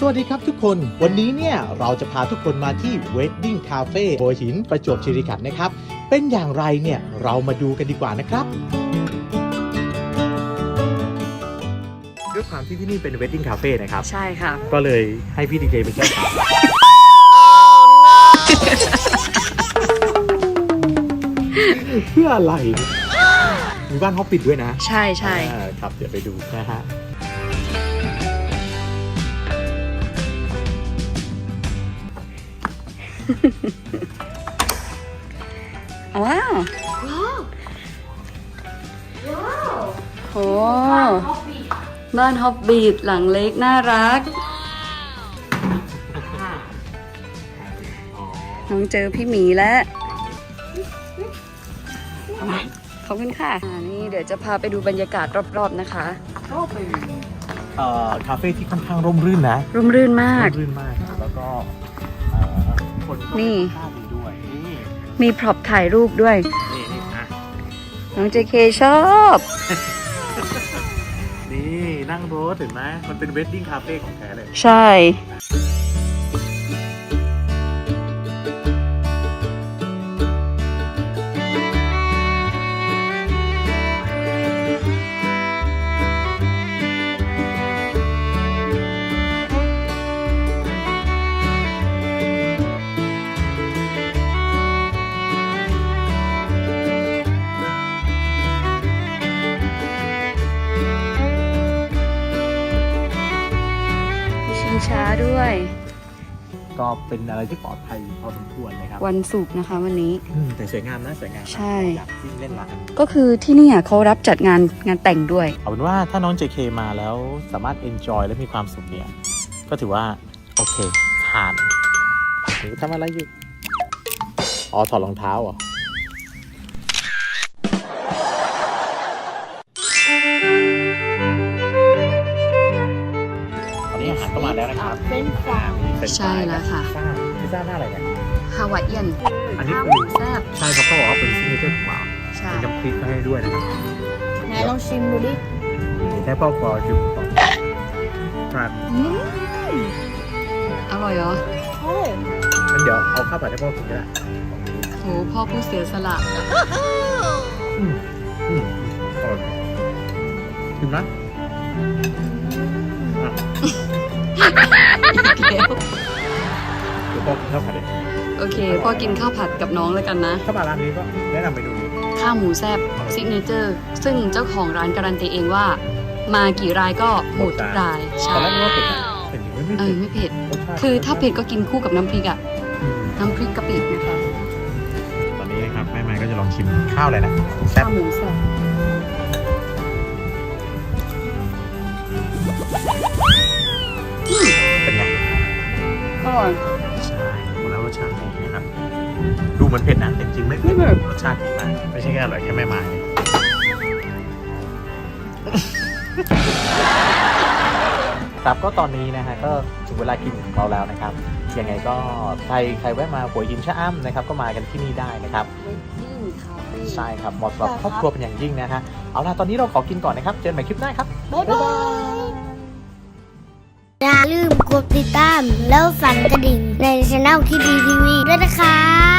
สวัสดีครับทุกคน วันนี้เนี่ยเราจะพาทุกคนมาที่ Wedding Cafe หัวหินประจวบคีรีขันธ์นะครับ เป็นอย่างไรเนี่ยเรามาดูกันดีกว่านะครับ ด้วยความที่ที่นี่เป็น Wedding Cafe นะครับ ใช่ค่ะ ก็เลยให้พี่ดีเจเป็นเจ้าสาวเพื่ออะไร มีบ้านเขาปิดด้วยนะใช่ใช่อ่าครับ เดี๋ยวไปดูนะฮะ ว้าวโอ้บ้านฮอบบีดหลังเล็กน่ารัก น้องเจอพี่หมีแล้วขอบคุณค่ะอ่านี่เดี๋ยวจะพาไปดูบรรยากาศรอบๆนะคะก็เป็นเอ่อคาเฟ่ที่ค่อนข้างร่มรื่นนะ ร่มรื่นมาก ร่มรื่นมากครับแล้วก็เอ่อ คนก็นี่ค่าดีด้วย นี่มีพร็อพถ่ายรูปด้วย นี่นี่อะน้องเจเคชอบ นี่นั่งรถเห็นไหมมันเป็นเวดดิ้งคาเฟ่ของแท้เลย ใช่มีชิ ช้าด้วย ก็เป็นอะไรที่ปลอดภัยพอสมควรเลยครับวันศุกร์นะคะวันนี้ อืมแต่สวยงามนะสวยงามนะใช่ อยากวิ่งเล่นละก็คือที่เนี่ยเขารับจัดงานงานแต่งด้วย เอาเป็นว่าถ้าน้อง JK มาแล้วสามารถ enjoy และมีความสุขเนี่ย ก็ถือว่า โอเคผ่านหรือทำอะไรอยู่ อ๋อ ถอดรองเท้าเหรอ แล้วนะครับเป็นฝามีเฟรนช์ฟรายใช่แล้วค่ะ พิซซ่าพิซซ่าหน้าอะไรเนี่ยฮาวายเอียนอันนี้ข้าวคือหมูแซ่บใช่ครับเขาบอกว่าเป็นซิกเนเจอร์ของเราใช่มีน้ำพริกมาให้ด้วยนะครับไหนลองชิมดูดิมีแค่เป้าฟอร์จิมก่อนครับอร่อยเหรอเฮ้ยงั้นเดี๋ยวเอาข้าวผัดให้พ่อกินก็ได้โหพ่อผู้เสียสละอืมอืมอร่อยชิมนะอะ แล้วเดี๋ยวพ่อกินข้าวผัดเลยโอเคพ่อกินข้าวผัดกับน้องแล้วกันนะ ถ้ามาร้านนี้ก็แนะนำเมนูนี้ข้าวหมูแซ่บซิกเนเจอร์ซึ่งเจ้าของร้านการันตีเองว่า มากี่รายก็หมดทุกรายตอใช่นแรกนึกว่าเผ็ดนะเผ็ดจริงไม่เอเผ็อดไม่เผ็ด รสชาติคือถ้าเผ็ดก็กินคู่กับน้ำพริกอะอืมน้ำพริกกะปินะคะตอนนี้นะครับแม่ไม้ก็จะลองชิมข้าวเลยนะแซ่บข้าวหมูแซ่บ ร่อยใช่แล้วรสชาติดีนะครับ ดูเหมือนเผ็ดนะแต่จริงๆไม่เผ็ดไม่เผ็ดรสชาติดีมากไม่ใช่แค่อร่อยแค่แม่ไม้ครับก็ตอนนี้นะฮะก็ถึงเวลากินของเราแล้วนะครับยังไงก็ใครใครแวะมาหัวหินชะอ้ำนะครับ ก็มากันที่นี่ได้นะครับยิ่งคาเฟ่ใช่ครับเหมาะสำหรับครอบครัวเป็นอย่างยิ่งนะฮะเอาล่ะตอนนี้เราขอกินก่อนนะครับ เจอกันใหม่คลิปหน้าครับบ๊ายบายอย่าลืมก ดติดตาม แล้วสั่นกระดิ่งในช่องคิดดีทีวีด้วยนะครับ